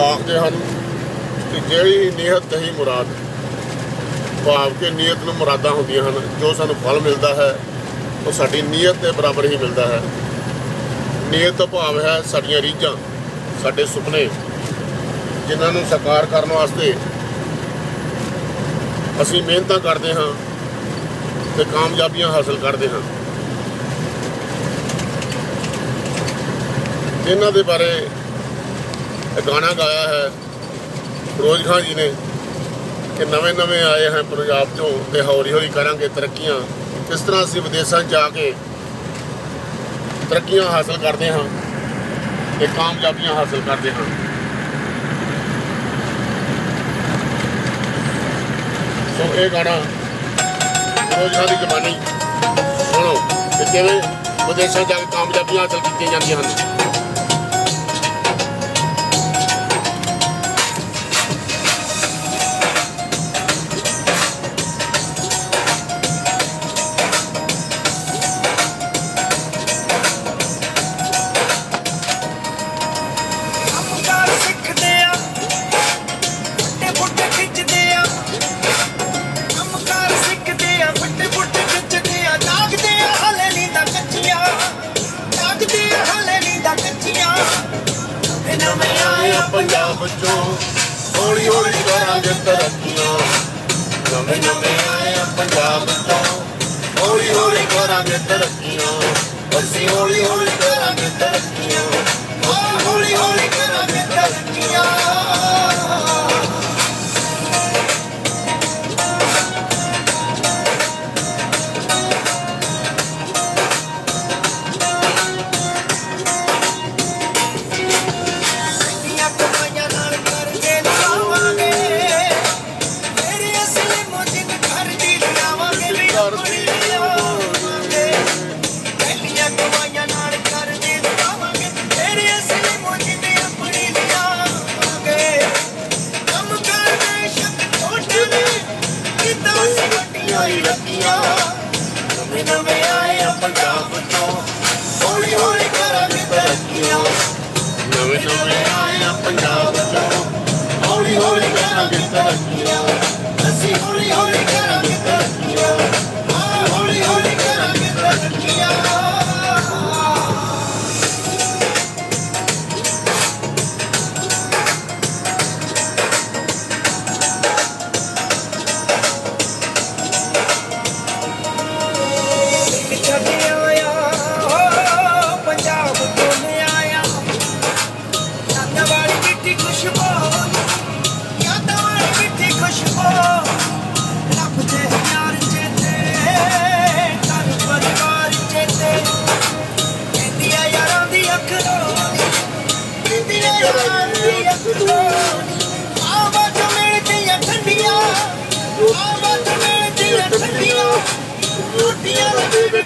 ਆਖਦੇ ਹਨ ਕਿ ਜਿਹੜੀ ਨੀਅਤ ਹੀ ਮੁਰਾਦ, ਭਾਵ ਕਿ ਨੀਅਤ ਨੂੰ ਮੁਰਾਦਾਂ ਹੁੰਦੀਆਂ ਹਨ, ਜੋ ਸਾਨੂੰ ਫਲ ਮਿਲਦਾ ਹੈ, ਉਹ ਸਾਡੀ ਨੀਅਤ ਦੇ ਬਰਾਬਰ ਹੀ ਮਿਲਦਾ ਹੈ। ਨੀਅਤ ਤੋਂ ਭਾਵ ਹੈ ਸਾਡੀਆਂ ਰੀਝਾਂ, ਸਾਡੇ ਸੁਪਨੇ, ਜਿਨ੍ਹਾਂ ਨੂੰ ਸਾਕਾਰ ਕਰਨ ਵਾਸਤੇ ਅਸੀਂ ਮਿਹਨਤਾਂ ਕਰਦੇ ਹਾਂ ਤੇ ਕਾਮਯਾਬੀਆਂ ਹਾਸਲ ਕਰਦੇ ਹਾਂ। ਇਹਨਾਂ ਦੇ ਬਾਰੇ ਗਾਣਾ ਗਾਇਆ ਹੈ ਫਿਰੋਜ਼ ਖਾਨ ਜੀ ਨੇ ਕਿ ਨਵੇਂ ਨਵੇਂ ਆਏ ਹਨ ਪੰਜਾਬ ਤੋਂ ਤੇ ਹੌਲੀ ਹੌਲੀ ਕਰਾਂਗੇ ਤਰੱਕੀਆਂ। ਕਿਸ ਤਰ੍ਹਾਂ ਅਸੀਂ ਵਿਦੇਸ਼ਾਂ 'ਚ ਜਾ ਕੇ ਤਰੱਕੀਆਂ ਹਾਸਲ ਕਰਦੇ ਹਾਂ ਤੇ ਕਾਮਯਾਬੀਆਂ ਹਾਸਲ ਕਰਦੇ ਹਾਂ। ਸੋ ਇਹ ਗਾਣਾ ਫਿਰੋਜ਼ ਖਾਨ ਦੀ ਜ਼ਬਾਨੀ ਸੁਣੋ ਕਿ ਕਿਵੇਂ ਵਿਦੇਸ਼ਾਂ 'ਚ ਜਾ ਕੇ ਕਾਮਯਾਬੀਆਂ ਹਾਸਲ ਕੀਤੀਆਂ ਜਾਂਦੀਆਂ ਹਨ। ਨਵੇਂ ਆਇਆ ਪੰਜਾਬ ਚੋਂ ਹੌਲੀ ਹੌਲੀ ਕਰਾਂਗੇ ਤਰੱਕੀਆਂ ਨਵੇਂ ਨਵੇਂ ਆਏ ਆ ਪੰਜਾਬ ਚੋਂ ਹੌਲੀ ਹੌਲੀ ਕਰਾਂਗੇ ਤਰੱਕੀਆਂ ਅਸੀਂ ਹੌਲੀ ਹੌਲੀ ਕਰਾਂਗੇ ਤਰੱਕੀਆਂ ਆਹ ਹੌਲੀ ਹੌਲੀ ਕਰਾਂਗੇ ਤਰੱਕੀਆਂ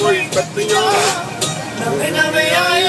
ਕੋਈ ਪੱਤੀਆਂ। ਨਵੇਂ ਨਵੇਂ ਆਏ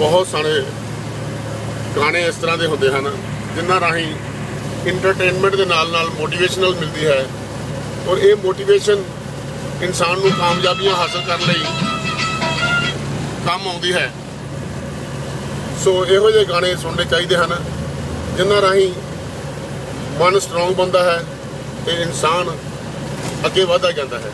ਬਹੁਤ ਸਾਰੇ ਗਾਣੇ ਇਸ ਤਰ੍ਹਾਂ ਦੇ ਹੁੰਦੇ ਹਨ, ਜਿਨ੍ਹਾਂ ਰਾਹੀਂ ਇੰਟਰਟੇਨਮੈਂਟ ਦੇ ਨਾਲ ਨਾਲ ਮੋਟੀਵੇਸ਼ਨਲ ਮਿਲਦੀ ਹੈ ਔਰ ਇਹ ਮੋਟੀਵੇਸ਼ਨ ਇਨਸਾਨ ਨੂੰ ਕਾਮਯਾਬੀਆਂ ਹਾਸਲ ਕਰਨ ਲਈ ਕੰਮ ਆਉਂਦੀ ਹੈ। ਸੋ ਇਹੋ ਜਿਹੇ ਗਾਣੇ ਸੁਣਨੇ ਚਾਹੀਦੇ ਹਨ, ਜਿਨ੍ਹਾਂ ਰਾਹੀਂ ਮਨ ਸਟਰੋਂਗ ਬਣਦਾ ਹੈ ਤੇ ਇਨਸਾਨ ਅੱਗੇ ਵਧਦਾ ਜਾਂਦਾ ਹੈ।